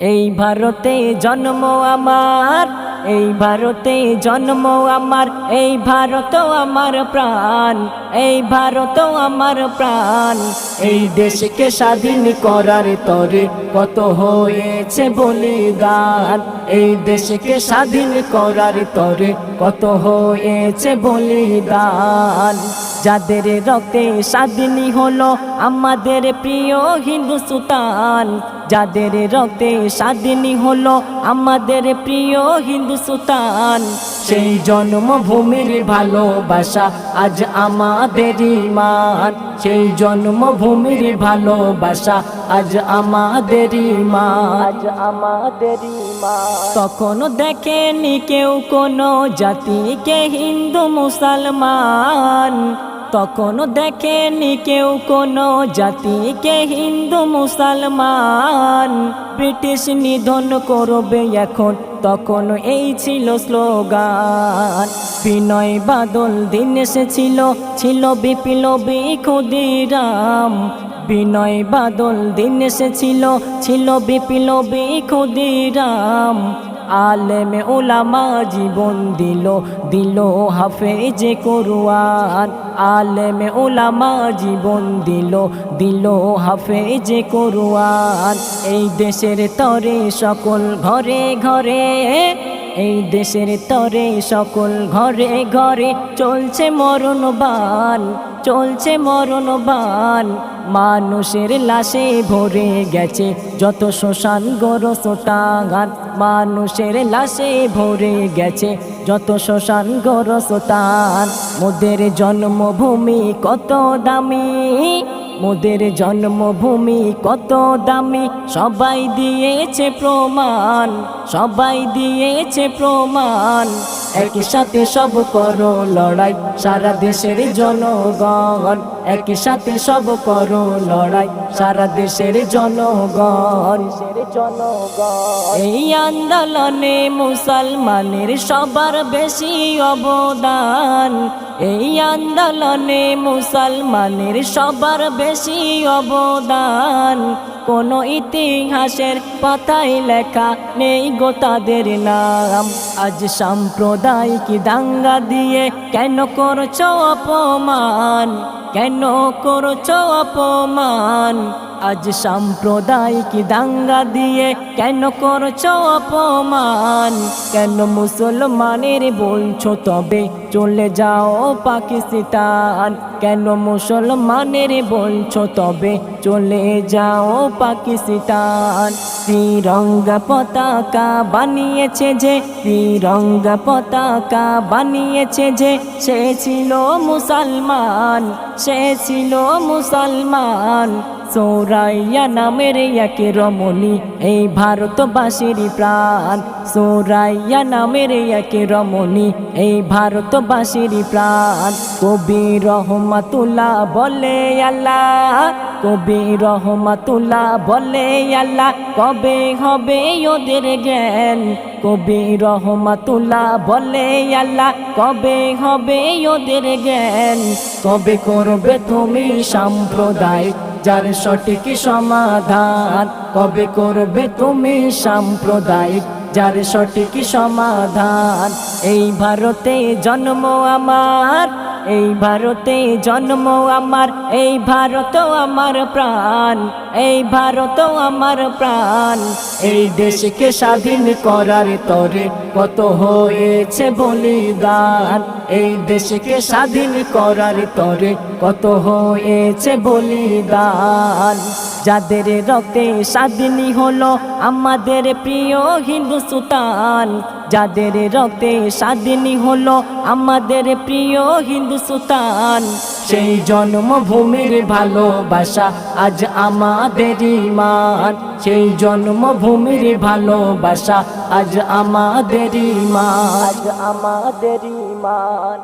এই ভারতে জন্ম আমার, এই ভারতে জন্ম আমার, এই ভারত আমার প্রাণ, এই ভারত আমার প্রাণ। এই দেশকে স্বাধীন করার তরে কত হয়েছে বলিদান। এই দেশকে স্বাধীন করার তরে কত হয়েছে বলিদান। যাদের রক্তে স্বাধীনী হলো আমাদের প্রিয় হিন্দু সুতান যাদের রক্তে স্বাধীনী হলো আমাদের প্রিয় হিন্দু সুতান সেই জন্মভূমির ভালোবাসা আজ আমাদের ইমান। সেই জন্মভূমির ভালোবাসা আজ আমাদের ইমান। আজ আমাদের তখনও দেখেনি কেউ কোনো জাতিকে হিন্দু মুসলমান। তখনও দেখেনি কেউ কোনো জাতিকে হিন্দু, মুসলমান। ব্রিটিশ নিধন করবে এখন তখন এই ছিল স্লোগান। বিনয় বাদল দিন এসেছিল, ছিল বিপ্লবী ক্ষুদিরাম। বিনয় বাদল দিন এসেছিল, ছিল বিপ্লবী ক্ষুদিরাম। আলেমে ওলামা জীবন দিল দিল হাফেজে করুয়ান আলেমে ওলামা জীবন দিল দিল হাফেজে করুয়ান এই দেশের তরে সকল ঘরে ঘরে, এই দেশের তরে সকল ঘরে ঘরে চলছে মরণবান চলছে মরণবান। মানুষের লাশে ভরে গেছে। যত শ্মশান গরসোতাগান মানুষের লাশে ভরে গেছে। যত শ্মশান গরসোতান মোদের জন্মভূমি কত দামি? মোদের জন্মভূমি কত দামি? সবাই দিয়েছে প্রমাণ, সবাই দিয়েছে প্রমাণ। একই সাথে সব করো লড়াই, সারা দেশের জনগণ। একই সাথে সব করো লড়াই, সারা দেশের জনগণ। এই আন্দোলনে মুসলমানের সবার বেশি অবদান। এই আন্দোলনে মুসলমানের সবার বেশি অবদান। কোনো ইতিহাসের পাতায় লেখা নেই গো তাদের নাম। আজ সাম্প্রদায়িক দাঙ্গা দিয়ে কেন করছ অপমান? কেন করছ অপমান? আজ সাম্প্রদায়িক দাঙ্গা দিয়ে কেন করছ অপমান? কেন মুসলমানের বলছো তবে চলে যাও পাকিস্তান? কেন মুসলমানের বলছো তবে চলে যাও পাকিস্তান? তিরঙ্গা পতাকা বানিয়েছে যে তিরঙ্গা পতাকা বানিয়েছে যে, সে ছিল মুসলমান, সে ছিল মুসলমান। সৌরাইয়া নামের একে রমণী এই ভারতবাসীর প্রাণ। সৌরাইয়া নামের একে রমণী এই ভারতবাসীর প্রাণ। কবি রহমাতুল্লাহ বলে আল্লাহ কবি রহমাতুল্লাহ বলে আল্লাহ, কবে হবে ওদের জ্ঞান? কবি রহমাতুল্লাহ বলে আল্লাহ, কবে হবে ওদের জ্ঞান? কবে করবে তুমি সাম্প্রদায় যার সঠিক সমাধান? কবে করবে তুমি সাম্প্রদায়িক যার সঠিক সমাধান? এই ভারতে জন্ম আমার এই ভারতে জন্ম আমার, এই ভারত আমার প্রাণ, এই ভারত আমার প্রাণ। এই দেশকে স্বাধীন করার তরে কত হয়েছে বলিদান। এই দেশকে স্বাধীন করার তরে কত হয়েছে বলিদান। যাদের রক্তে স্বাধীনী হলো আমাদের প্রিয় হিন্দু সুতান যাদের রক্তে স্বাধীনী হলো আমাদের প্রিয় হিন্দু সুতান সেই জন্মভূমির ভালোবাসা আজ আমাদের ইমান। সেই জন্মভূমির ভালোবাসা আজ আমাদের ইমান। আমাদের ইমান।